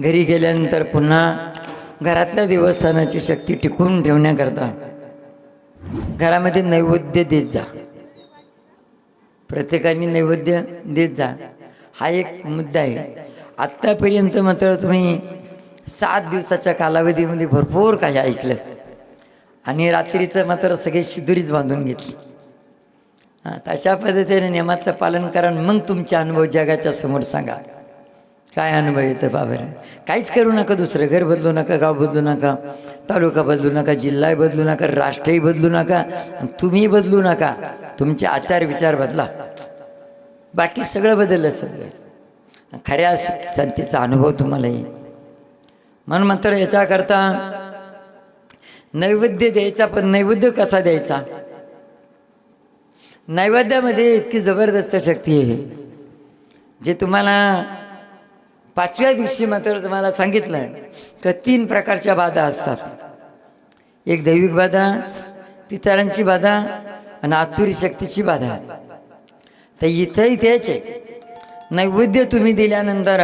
घरी गेल्यानंतर पुन्हा घरातल्या देवस्थानाची शक्ती टिकून ठेवण्याकरता घरामध्ये नैवेद्य देत जा. प्रत्येकाने नैवेद्य देत जा. हा एक मुद्दा आहे. आत्तापर्यंत मात्र तुम्ही सात दिवसाच्या कालावधीमध्ये भरपूर काही ऐकलं. आणि रात्रीचं मात्र सगळे शिदुरीच बांधून घेतली. हां तशा पद्धतीने नियमाचं पालन करा आणि मग तुमचे अनुभव जगाच्या समोर सांगा. काय अनुभव येतं बाबर? काहीच करू नका दुसरं घर बदलू नका गाव बदलू नका तालुका बदलू नका जिल्हाही बदलू नका राष्ट्रही बदलू नका आणि तुम्ही बदलू नका. तुमचे आचार विचार बदला. बाकी सगळं बदललं सगळं. खऱ्या संतीचा अनुभव तुम्हाला येईल. म्हणून मात्र याच्याकरता नैवेद्य द्यायचा पण नैवेद्य कसा द्यायचा? नैवेद्यामध्ये इतकी जबरदस्त शक्ती आहे. जे तुम्हाला पाचव्या दिवशी मात्र तुम्हाला सांगितलं का तीन प्रकारच्या बाधा असतात. एक दैविक बाधा पितरांची बाधा आणि आसुरी शक्तीची बाधा. तर इथंही द्यायचे नैवेद्य तुम्ही दिल्यानंतर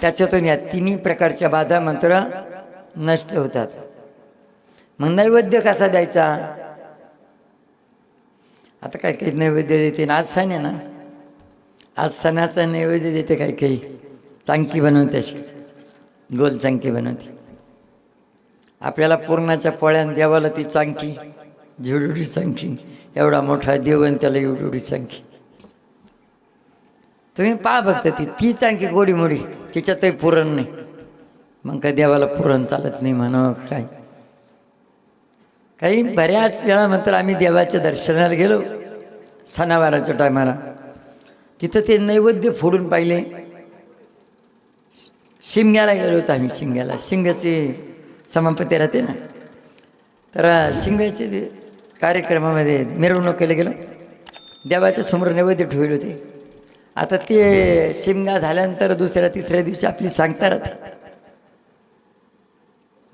त्याच्यातून या तिन्ही प्रकारच्या बाधा मात्र नष्ट होतात. मग नैवेद्य कसा द्यायचा? आता काही काही नैवेद्य देते? ना आज सण आहे ना? आज सणाचा नैवेद्य देते काही काही चांकी बनवते अशी गोल चांकी बनवते. आपल्याला पूर्णाच्या पोळ्यान देवाला ती चांकी झिवडुडी चांकी एवढा मोठा देव आणि त्याला एवढी चांकी. तुम्ही पहा बघता ती ती चांकी गोडी मोडी तिच्यातही पुरण नाही. मग काय देवाला पुरण चालत नाही म्हणा काय? काही बऱ्याच वेळा मात्र आम्ही देवाच्या दर्शनाला गेलो सणावाराच्या टायमाला तिथं ते नैवेद्य फोडून पाहिले. शिमग्याला गेलो होतो आम्ही शिमग्याला. शिमग्याचे समापती राहते ना. तर शिंगाचे ते कार्यक्रमामध्ये मिरवणुकीला गेलो. देवाच्या समोर नैवेद्य ठेवले होते. आता ते शिमगा झाल्यानंतर दुसऱ्या तिसऱ्या दिवशी आपली सांगता राहतात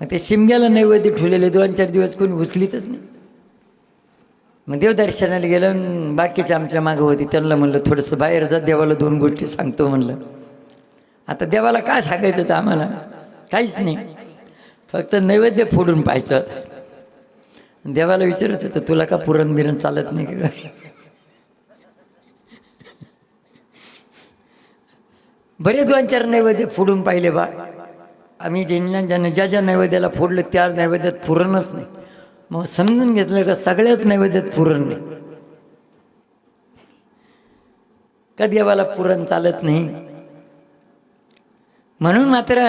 मग ते शिमग्याला नैवेद्य ठेवलेले दोन चार दिवस कोणी उचलीतच नाही. मग देवदर्शनाला गेलं बाकीचे आमच्या मागं होती. त्यांना म्हणलं थोडंसं बाहेर जा देवाला दोन गोष्टी सांगतो म्हणलं. आता देवाला काय सांगायचं होतं आम्हाला? काहीच नाही. फक्त नैवेद्य फोडून पाहायचं होतं. देवाला विचारायचं होतं तुला का पुरण बिरण चालत नाही? का बरेच बरे दोन चार नैवेद्य फोडून पाहिले बा. आम्ही ज्यांना ज्यांना ज्या ज्या नैवेद्याला फोडलं त्या नैवेद्यात पुरणच नाही. मग समजून घेतलं का सगळ्याच नैवेद्यात पुरण नाही? का देवाला पुरण चालत नाही? म्हणून मात्र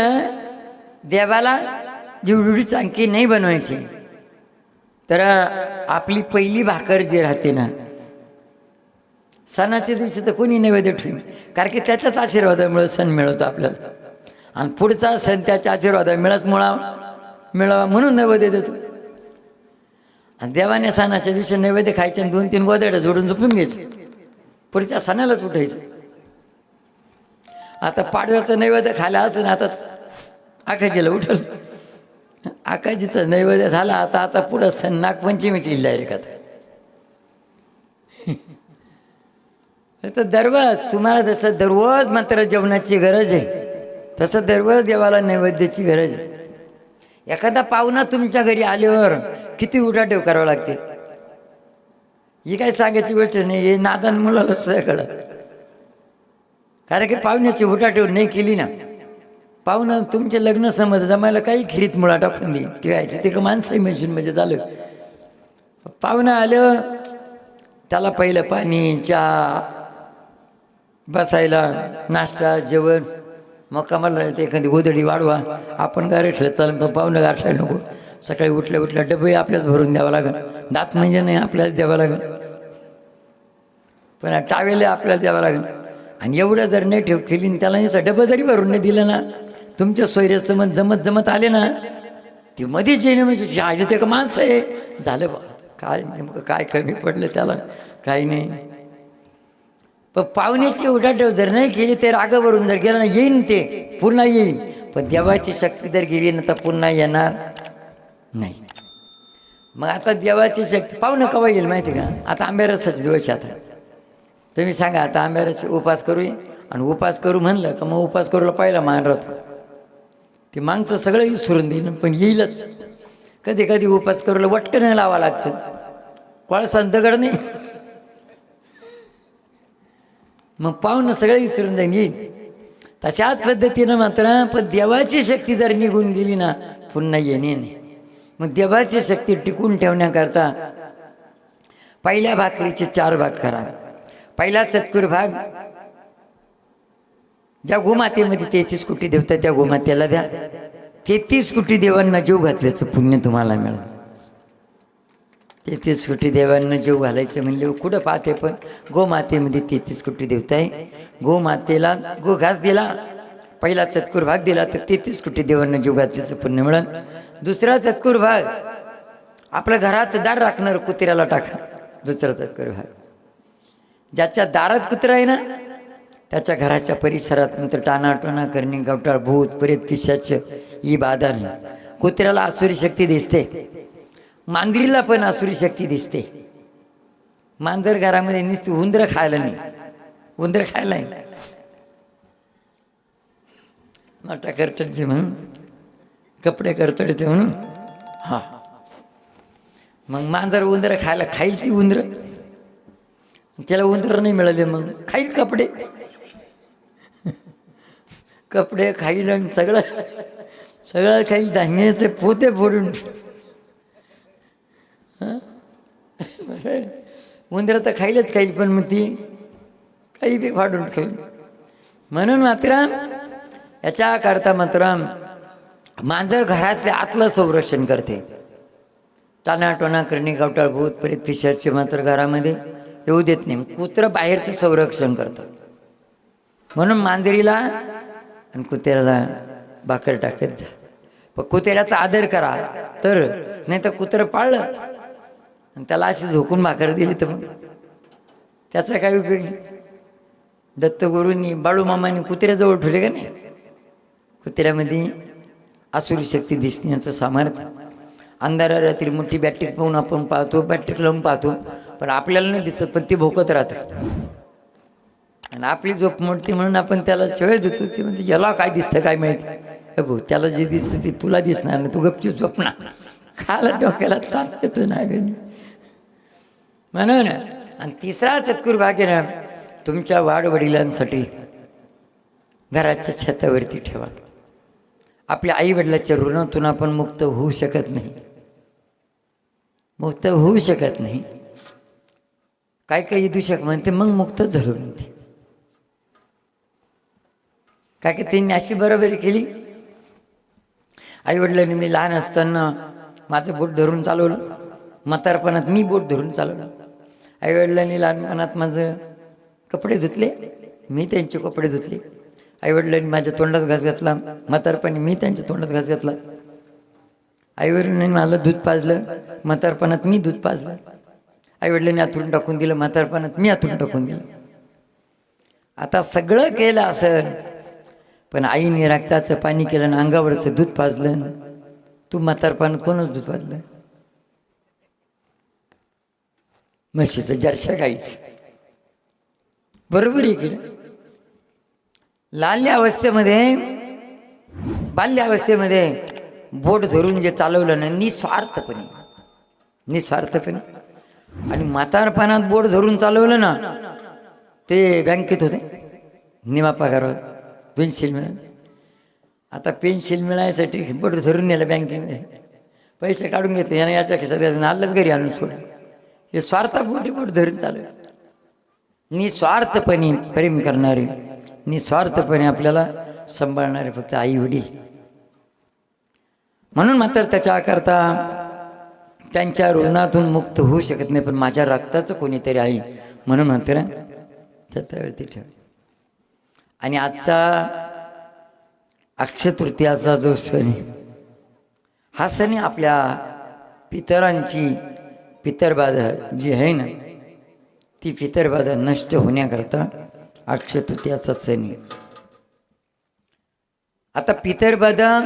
देवाला जेवढी चांकी नाही बनवायची तर आपली पहिली भाकर जी राहते ना सणाच्या दिवशी तर कोणी नैवेद्य ठेवी कारण की त्याच्याच आशीर्वादामुळे सण मिळवतो आपल्याला. आणि पुढचा सण त्याच्या आशीर्वादा मिळत मुळा मिळावा म्हणून नैवेद्य देतो. आणि देवाने सणाच्या दिवशी नैवेद्य खायचे आणि दोन तीन गोदड्या जोडून झोपून घ्यायचे. पुढच्या सणालाच उठायचं. आता पाडव्याचं नैवेद्य खायला असं आताच. आखाजीला उठल. आकाजीचं नैवेद्य झाला आता आता पुढं सण नागपंचमीची डायरेक्ट आता. तर दररोज तुम्हाला जसं दररोज मात्र जेवणाची गरज आहे तसं दररोज देवाला नैवेद्याची गरज आहे. एखादा पाहुणा तुमच्या घरी आल्यावर किती उठाठेव करावं लागते? ही काय सांगायची गोष्ट नाही हे नादान मुलाला सगळं. कारण की पाहुण्याची उठाठेव नाही केली ना. पाहुणं तुमचे लग्न समज जमायला काही खिरीत मुळा टाकून देईन व्हायचं. ते माणसं मशीन म्हणजे झालं. पाहुणं आलं. त्याला पहिलं पाणी चहा बसायला नाश्ता जेवण. मग कमाला एखादी गोदडी वाढवा. आपण गारठलं चालेल. पण पाहुणं गारठायला नको. सकाळी उठल्या उठल्या डबे आपल्याच भरून द्यावं लागेल. दात म्हणजे नाही आपल्याच द्यावं लागेल. पण टावेले आपल्याला द्यावं लागेल. आणि एवढं जर नाही ठेव केली आणि त्याला असं डबं जरी भरून नाही दिलं ना तुमच्या सोयऱ्यासमज जमत जमत आले ना ती मध्येच येणं म्हणजे आज ते का माणसं आहे. झालं बा काय नेमकं काय कमी पडलं त्याला? काही नाही. पण पाहुण्याची उठाठेव जर नाही केली ते रागावरून जर गेलं ना येईन ते पुन्हा येईन. पण देवाची शक्ती जर गेली ना तर पुन्हा येणार नाही. मग आता देवाची शक्ती पाहुणं कवा येईल माहिती का? आता आंब्यारसाचे दिवस आता. तुम्ही सांगा आता आंब्यारस उपास करूया? आणि उपास करू म्हणलं का मग उपास करूला पहिला मान राहतो ते माणसं सगळं विसरून देईन पण येईलच. कधी कधी उपास करूला वटकन लावा लागतं. कोळसान दगड नाही. मग पाहून सगळं विसरून जाईन येईल तशाच पद्धतीनं मात्र पण देवाची शक्ती जर निघून गेली ना पुन्हा येणे नाही. मग देवाची शक्ती टिकून ठेवण्याकरता पहिल्या भाकरीचे चार भाग करा. पहिला चतकुर भाग. ज्या गोमातेमध्ये तेहतीस कोटी देवता त्या गोमातेला द्या. तेहतीस कोटी देवांना जीव घातल्याचं पुण्य तुम्हाला मिळेल. तेहतीस कोटी देवांना जीव घालायचं म्हणले कुठं पाहते पण गोमातेमध्ये तेहतीस कोटी देवता आहे. गोमातेला गो घास दिला पहिला चतकुर भाग दिला तर तेहतीस कोटी देवांना जीव घातल्याचं पुण्य मिळेल. दुसरा चतकुर भाग आपल्या घराचं दार राखणार कुत्र्याला टाका. दुसरा चतकुर भाग. ज्याच्या दारात कुत्रा आहे ना त्याच्या घराच्या परिसरात नंतर टाणाटोणा करणे गवटाळ भूत प्रेत पिशाच ही बाधा कुत्र्याला आसुरी शक्ती दिसते. मांजरीला पण आसुरी शक्ती दिसते. मांजर घरामध्ये नुसती उंदर खायला नाही. उंदर खायला नाही. मोठा करतडते म्हणून कपडे करतडते म्हणून. हा. मग मांजर उंदर खायला खाईल ती उंदर. त्याला उंदर नाही मिळाले मग. खाईल कपडे. कपडे खाईल आणि सगळं सगळं खाईल धान्याचे पोते फोडून उंदरं तर खाईलच खाईल पण मग ती काही बी फाडून खाईल म्हणून मात्राम याच्या करता मात्र मांजर घरातले आतलं संरक्षण करते. टाणाटोणा करणे गावटाळ भूत प्रेत पिशाचे मात्र घरामध्ये येऊ देत नाही. कुत्रं बाहेरचं संरक्षण करतं म्हणून मांजरीला आणि कुत्र्याला भाकर टाकत जा. पण कुत्र्याचा आदर करा. तर नाही तर कुत्रं पाळलं आणि त्याला अशी झोकून भाकर दिली तर मग. त्याचा काय उपयोग नाही. दत्तगुरूंनी बाळूमामाने कुत्र्याजवळ ठेवले का नाही? कुत्र्यामध्ये आसुरी शक्ती दिसण्याचं सामर्थ्य. अंधारा रात्री मोठी बॅटरी पाहून आपण पाहतो बॅटरी लावून पाहतो. पण आपल्याला नाही दिसत पण ती भोकत राहतात आणि आपली झोप मोडती म्हणून आपण त्याला शेळ देतो ती म्हणजे याला काय दिसतं काय माहिती? भाऊ त्याला जे दिसतं ते तुला दिसणार नाही तू गपची झोपणार. खाला डोक्याला ताप येतो नाही म्हणून आणि तिसरा चतकुर भाग आहे ना तुमच्या वाडवडिलांसाठी घराच्या छतावरती ठेवा. आपल्या आई वडिलाच्या ऋणातून आपण मुक्त होऊ शकत नाही. मुक्त होऊ शकत नाही. काय काही दूषक म्हणते मग मुक्त झालो म्हणते. काय काय त्यांनी अशी बरोबरी केली? आई वडिलांनी मी लहान असताना माझं बोट धरून चालवलं म्हातारपणात मी बोट धरून चालवलं. आई वडिलांनी लहानपणात माझं कपडे धुतले मी त्यांचे कपडे धुतले. आईवडिलांनी माझ्या तोंडात घास घातला म्हातारपणी मी त्यांच्या तोंडात घास घातला. आईवडिलांनी मला दूध पाजलं म्हातारपणात मी दूध पाजलं. आईवडिलांनी आतून टाकून दिलं म्हातारपणात मी आतून टाकून दिलं. आता सगळं केलं असं पण आईने रक्ताचं पाणी केलं आणि अंगावरचं दूध पाजलं. तू म्हातारपण कोणच दूध पाजलं? म्हशीचं जर्शा गाईचं. बरोबर आहे की लाल्य अवस्थेमध्ये बाल्य अवस्थेमध्ये बोट धरून जे चालवलं ना निस्वार्थपणे निस्वार्थपणे. आणि म्हातारपणात बोट धरून चालवलं ना ते बँकेत होते. निमा पगार पेन्शिल मिळाल. आता पेन्शिल मिळायसाठी बोट धरून नेलं बँकेमध्ये पैसे काढून घेतले. यानं याच्या खिशात आलंच घरी आणून सोडलं. हे स्वार्थापोटी बोट धरून चालू निस्वार्थपणे प्रेम करणारे निस्वार्थपणे आपल्याला सांभाळणारे फक्त आई वडील म्हणून मात्र त्याच्याकरता त्यांच्या ऋणातून मुक्त होऊ शकत नाही पण माझ्या रक्ताचं कोणीतरी आहे. म्हणून मात्र त्यावरती ठेव. आणि आजचा अक्षतृतीयाचा जो सण आहे हा सण आपल्या पितरांची पितरबाधा जी आहे ना ती पितरबाधा नष्ट होण्याकरता अक्षतृतीयाचा सण आहे. आता पितरबाधा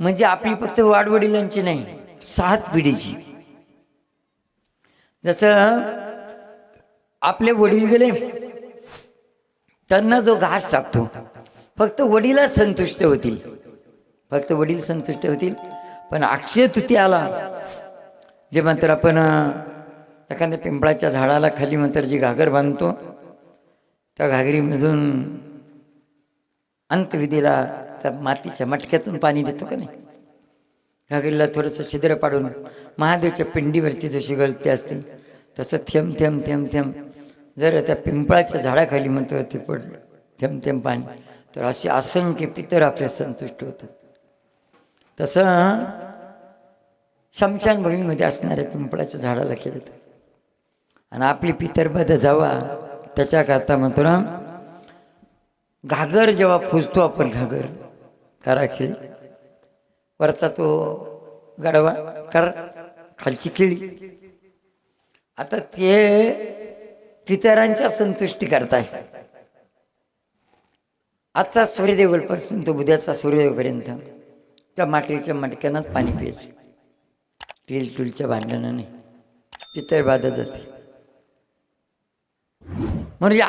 म्हणजे आपली फक्त वाडवडिलांची नाही. सात पिढीची. जसं आपले वडील गेले त्यांना जो घास टाकतो फक्त वडीलच संतुष्ट होतील. फक्त वडील संतुष्ट होतील. पण अक्षय तुती आला जे म्हणतात आपण एखाद्या पिंपळाच्या झाडाला खाली म्हणतात जी घागर बांधतो त्या घागरीमधून अंतविधीला त्या मातीच्या मटक्यातून पाणी देतो का नाही? घागरीला थोडंसं छिद्र पाडून महादेवच्या पिंडीवरती जशी गळती असते तसं थेंब थेंब थेंब थेंब. जर त्या पिंपळाच्या झाडाखाली म्हणतो ते पडलं थेंब थेंब पाणी तर असे असंख्य पितर आपले संतुष्ट होतात. तसं शमशानभूमीमध्ये असणाऱ्या पिंपळाच्या झाडाला केलं तर. आणि आपली पितरबद्ध जावा त्याच्याकरता म्हणतो ना घागर जेव्हा फुजतो आपण घागर कराखिळी वरचा तो गडवा कर खालची किळी. आता ते पितरांच्या संतुष्टी करताय. आजचा सूर्यदेवपासून तो उद्याचा सूर्यदेवपर्यंत त्या माटलीच्या मटक्यानंच पाणी प्यायचं. टिल टुलच्या भांडणाने पितर बाधा जाते. म्हणजे